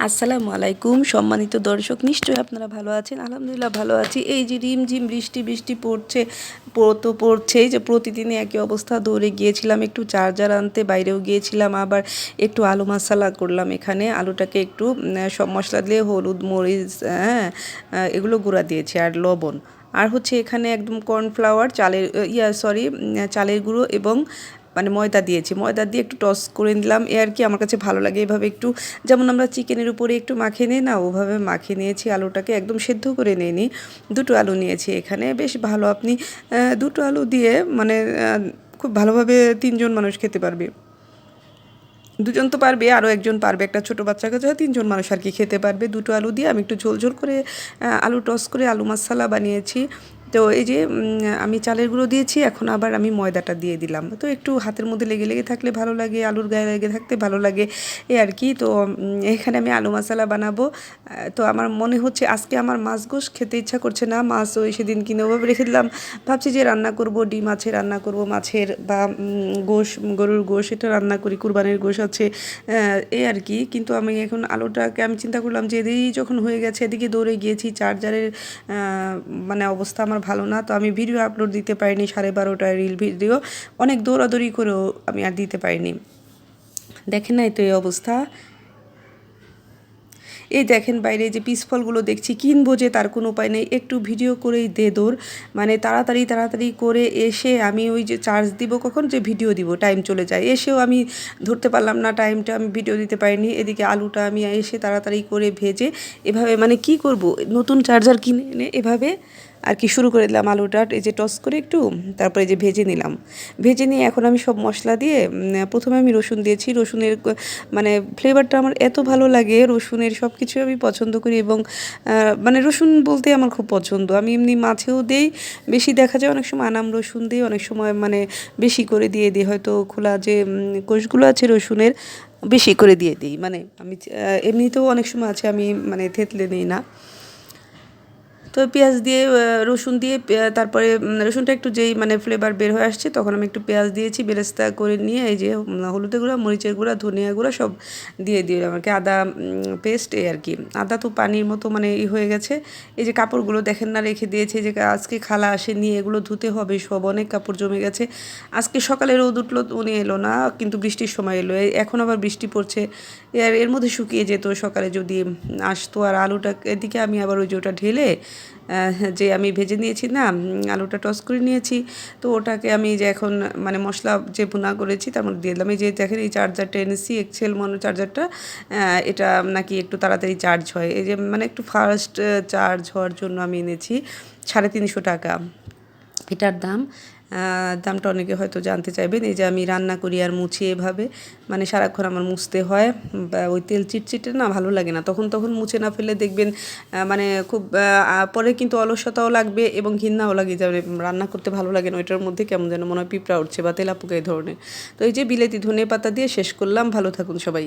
আসসালামু আলাইকুম, সম্মানিত দর্শক, নিশ্চয়ই আপনারা ভালো আছেন। আলহামদুলিল্লাহ ভালো আছি। এই যে রিমঝিম বৃষ্টি বৃষ্টি পড়ছে তো পড়ছেই যে প্রতিদিনই একই অবস্থা, দৌড়ে গিয়েছিলাম, একটু চার্জার আনতে, বাইরেও গিয়েছিলাম, আবার একটু আলু মশালা করলাম এখানে। আলুটাকে একটু সব মশলা দিয়ে হলুদ, মরিচ হ্যাঁ এগুলো গুঁড়া দিয়েছি, আর লবণ। আর হচ্ছে এখানে একদম কর্নফ্লাওয়ার চালের ইয়া সরি চালের গুঁড়ো এবং মানে ময়দা দিয়েছি। ময়দা দিয়ে একটু টস করে নিলাম। এ আর কি আমার কাছে ভালো লাগে এভাবে একটু, যেমন আমরা চিকেনের উপরে একটু মাখিয়ে নিই না, ওভাবে মাখিয়ে নিয়েছি, আলুটাকে একদম সেদ্ধ করে নিয়ে দুটো আলু নিয়েছি এখানে। বেশ ভালো আপনি দুটো আলু দিয়ে মানে খুব ভালোভাবে তিনজন মানুষ খেতে পারবে। দুজন তো পারবে আরও একজন পারবে। একটা ছোটো বাচ্চা কাছে তিনজন মানুষ আর কি খেতে পারবে। দুটো আলু দিয়ে আমি একটু ঝোল ঝোল করে আলু টস করে আলু মশলা বানিয়েছি। তো এই যে আমি চালের গুঁড়ো দিয়েছি, এখন আবার আমি ময়দাটা দিয়ে দিলাম। তো একটু হাতের মধ্যে লেগে লেগে থাকলে ভালো লাগে, আলুর গায়ে লেগে থাকতে ভালো লাগে, এ আর কি। তো এখানে আমি আলু মশলা বানাবো। তো আমার মনে হচ্ছে আজকে আমার মাছ গোশ খেতে ইচ্ছা করছে না, মাছ ওই সেদিন কিনে ওভাবে রেখে দিলাম। ভাবছি যে রান্না করব, ডিম আছে, রান্না করব, মাছের বা গোশ, গরুর গোশ, এটা রান্না করি, কুরবানির গোশ আছে এই আর কি। কিন্তু আমি এখন আলুটাকে, আমি চিন্তা করলাম যে এদিকেই যখন হয়ে গেছে, এদিকে দৌড়ে গিয়েছি, চার্জারের মানে অবস্থা আমার ভালো না, তো আমি ভিডিও আপলোড দিতে পারিনি, সাড়ে বারোটায় রিল ভিডিও অনেক দৌড়াদৌড়ি করেও আমি আর দিতে পারিনি। দেখেন নাই তো এই অবস্থা। এই দেখেন বাইরে যে পিসফলগুলো দেখছি, কিনবো যে তার কোনো উপায় নেই। একটু ভিডিও করেই দে দৌড়। মানে তাড়াতাড়ি তাড়াতাড়ি করে এসে আমি ওই যে চার্জ দিব কখন, যে ভিডিও দিব টাইম চলে যায়। এসেও আমি ধরতে পারলাম না টাইমটা আমি ভিডিও দিতে পারিনি। এদিকে আলুটা আমি এসে তাড়াতাড়ি করে ভেজে, এভাবে মানে কি করব? নতুন চার্জার কিনে এনে এভাবে আর কি শুরু করে দিলাম আলুটা, এই যে টস করে একটু, তারপরে যে ভেজে নিলাম। ভেজে নিয়ে এখন আমি সব মশলা দিয়ে প্রথমে আমি রসুন দিয়েছি। রসুনের মানে ফ্লেভারটা আমার এত ভালো লাগে, রসুনের সব কিছু আমি পছন্দ করি এবং মানে রসুন বলতে আমার খুব পছন্দ। আমি এমনি মাছেও দিই, বেশি দেখা যায় অনেক সময় আনাম রসুন দিই, অনেক সময় মানে বেশি করে দিয়ে দিই। হয়তো খোলা যে কোষগুলো আছে রসুনের, বেশি করে দিয়ে দিই। মানে আমি এমনিতেও অনেক সময় আছে আমি মানে থেতলে নিই না। তো পেঁয়াজ দিয়ে রসুন দিয়ে তারপরে রসুনটা একটু যেই মানে ফ্লেভার বের হয়ে আসছে, তখন আমি একটু পেঁয়াজ দিয়েছি, বেরেস্তা করে নিয়ে এই যে হলুদের গুঁড়া, মরিচের গুঁড়া, ধনিয়া গুঁড়া সব দিয়ে দিয়ে আর কি আদা পেস্ট এই আর কি। আদা তো পানির মতো মানে ই হয়ে গেছে। এই যে কাপড়গুলো দেখেন না, রেখে দিয়েছে যে আজকে খালা আসে নিয়ে এগুলো ধুতে হবে, সব অনেক কাপড় জমে গেছে। আজকে সকালে রোদ উঠল, উনি এলো না, কিন্তু বৃষ্টির সময় এলো। এখন আবার বৃষ্টি পড়ছে। এর এর মধ্যে শুকিয়ে যেত সকালে যদি আসতো, আর আলুটা, এদিকে আমি আবার ওই যে ওটা ঢেলে যে আমি ভেজে নিয়েছি না আলুটা টস করে নিয়েছি, তো ওটাকে আমি যে এখন মানে মশলা যে ভুনা করেছি তার মধ্যে দিয়ে দিলাম। এই যে দেখেন, এই চার্জারটা এনেছি এক্সেল মনো চার্জারটা এটা নাকি একটু তাড়াতাড়ি চার্জ হয়। এই যে মানে একটু ফার্স্ট চার্জ হওয়ার জন্য আমি এনেছি সাড়ে তিনশো টাকা। এটার দাম দামটা অনেকে হয়তো জানতে চাইবেন। এই যে আমি রান্না করি আর মুছি এভাবে মানে সারাক্ষণ আমার মুছতে হয় ওই তেল চিটচিটে না ভালো লাগে না। তখন তখন মুছে না ফেলে দেখবেন মানে খুব পরে কিন্তু অলসতাও লাগবে এবং ঘিন্নাও লাগে যাবে রান্না করতে ভালো লাগে না, ওইটার মধ্যে কেমন যেন মনে হয় পিঁপড়া উঠছে বা তেলাপুকা এই ধরনের। তো এই যে বিলেতি ধনে পাতা দিয়ে শেষ করলাম। ভালো থাকুন সবাই।